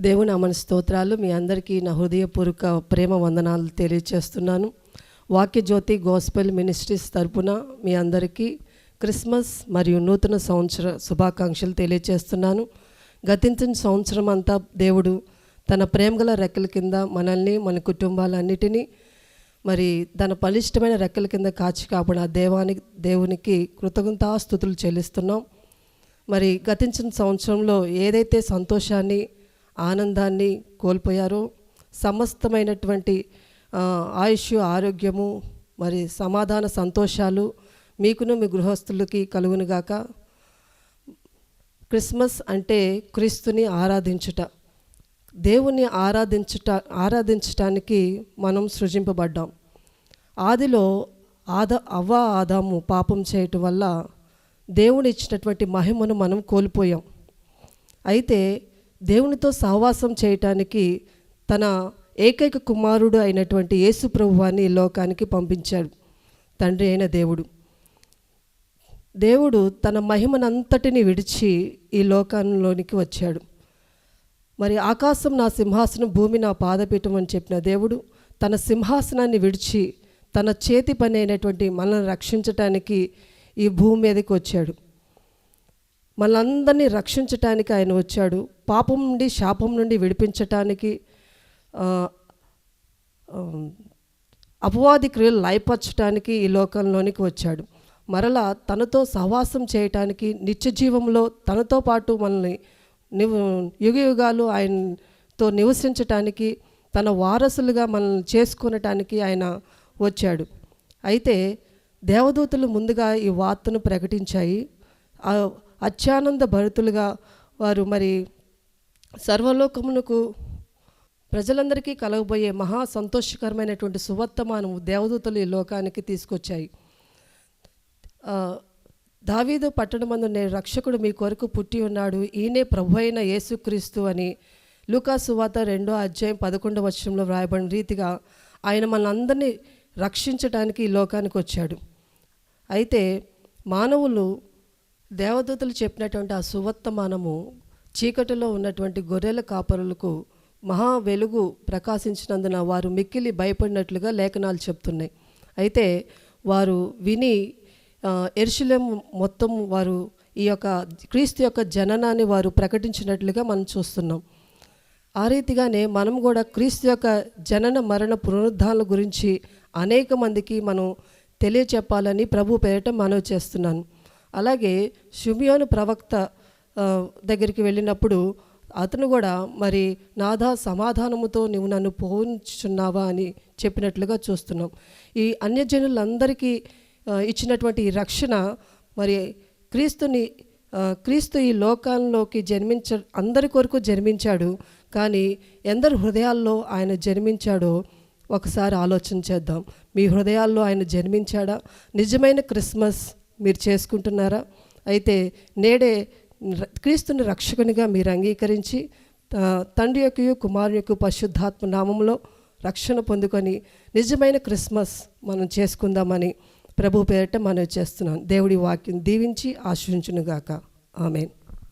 దేవుని అమని స్తోత్రాలు. మీ అందరికీ నా హృదయపూర్వక ప్రేమ వందనాలు తెలియచేస్తున్నాను. వాక్య జ్యోతి గోస్పెల్ మినిస్ట్రీస్ తరపున మీ అందరికీ క్రిస్మస్ మరియు నూతన సంవత్సర శుభాకాంక్షలు తెలియచేస్తున్నాను. గతించిన సంవత్సరం అంతా దేవుడు తన ప్రేమగల రెక్కల కింద మనల్ని మన కుటుంబాలన్నిటినీ మరి తన బలిష్టమైన రెక్కల కింద కాచి కాపాడు ఆ దేవానికి దేవునికి కృతజ్ఞతాస్థుతులు చెల్లిస్తున్నాం. మరి గతించిన సంవత్సరంలో ఏదైతే సంతోషాన్ని ఆనందాన్ని కోల్పోయారో. సమస్తమైనటువంటి ఆయుష్ ఆరోగ్యము మరి సమాధాన సంతోషాలు మీకును మీ గృహస్థులకి కలుగునుగాక క్రిస్మస్ అంటే క్రీస్తుని ఆరాధించుట. దేవుని ఆరాధించుట ఆరాధించటానికి మనం సృజింపబడ్డాం. ఆదిలో ఆద అవ్వ ఆదాము పాపం చేయటం వల్ల దేవుని ఇచ్చినటువంటి మహిమను మనం కోల్పోయాం. అయితే దేవునితో సహవాసం చేయటానికి తన ఏకైక కుమారుడు అయినటువంటి యేసు ప్రభువాన్ని ఈ లోకానికి పంపించాడు తండ్రి అయిన దేవుడు. దేవుడు తన మహిమనంతటిని విడిచి ఈ లోకంలోనికి వచ్చాడు. మరి ఆకాశం నా సింహాసనం భూమి నా పాదపీఠం అని చెప్పిన దేవుడు తన సింహాసనాన్ని విడిచి తన చేతి పని అయినటువంటి మనల్ని రక్షించటానికి ఈ భూమి మీదకి వచ్చాడు. మనందరినీ రక్షించటానికి ఆయన వచ్చాడు. పాపం నుండి శాపం నుండి విడిపించటానికి అపవాది క్రియలు లయపరచటానికి ఈ లోకంలోనికి వచ్చాడు. మరలా తనతో సహవాసం చేయటానికి నిత్య జీవంలో తనతో పాటు మనల్ని నివ యుగ యుగాలు ఆయనతో నివసించటానికి తన వారసులుగా మనల్ని చేసుకునటానికి ఆయన వచ్చాడు. అయితే దేవదూతలు ముందుగా ఈ వార్తను ప్రకటించాయి. అత్యానంద భరితులుగా వారు మరి సర్వలోకమునకు ప్రజలందరికీ కలగబోయే మహా సంతోషకరమైనటువంటి సువర్తమానము దేవదూతలు ఈ లోకానికి తీసుకొచ్చాయి. దావీదు పట్టణమందు నేను రక్షకుడు మీ కొరకు పుట్టి ఉన్నాడు. ఈయనే ప్రభు అయిన యేసుక్రీస్తు అని లూకా సువాత రెండో అధ్యాయం పదకొండవ వర్షంలో వ్రాయబడిన రీతిగా ఆయన మనందరినీ రక్షించడానికి ఈ లోకానికి వచ్చాడు. అయితే మానవులు దేవదూతలు చెప్పినటువంటి ఆ సువర్తమానము చీకటిలో ఉన్నటువంటి గొర్రెల కాపరులకు మహా వెలుగు ప్రకాశించినందున వారు మిక్కిలి భయపడినట్లుగా లేఖనాలు చెప్తున్నాయి. అయితే వారు విని ఆ, మొత్తం వారు ఈ యొక్క క్రీస్తు యొక్క జననాన్ని వారు ప్రకటించినట్లుగా మనం చూస్తున్నాం. ఆ రీతిగానే మనం కూడా క్రీస్తు యొక్క జనన మరణ పునరుద్ధానాల గురించి అనేక మందికి మనం తెలియచెప్పాలని ప్రభు పేరిట మనవి చేస్తున్నాను. అలాగే షుమియోను ప్రవక్త దగ్గరికి వెళ్ళినప్పుడు అతను కూడా మరి నాదా సమాధానముతో నువ్వు నన్ను పోంచున్నావా అని చెప్పినట్లుగా చూస్తున్నాం. ఈ అన్యజనులందరికీ ఇచ్చినటువంటి ఈ రక్షణ మరి క్రీస్తుని క్రీస్తు ఈ లోకంలోకి జన్మించ అందరి కొరకు జన్మించాడు. కానీ ఎందరి హృదయాల్లో ఆయన జన్మించాడో ఒకసారి ఆలోచన చేద్దాం. మీ హృదయాల్లో ఆయన జన్మించాడా? నిజమైన క్రిస్మస్ మీరు చేసుకుంటున్నారా? అయితే నేడే క్రీస్తుని రక్షకునిగా మీరు అంగీకరించి తండ్రి యొక్క కుమారుని యొక్క పరిశుద్ధాత్మ నామంలో రక్షణ పొందుకొని నిజమైన క్రిస్మస్ మనం చేసుకుందామని ప్రభు పేరిట మనం చేస్తున్నాను. దేవుడి వాక్యం దీవించి ఆశ్రయించునుగాక ఆమెన్.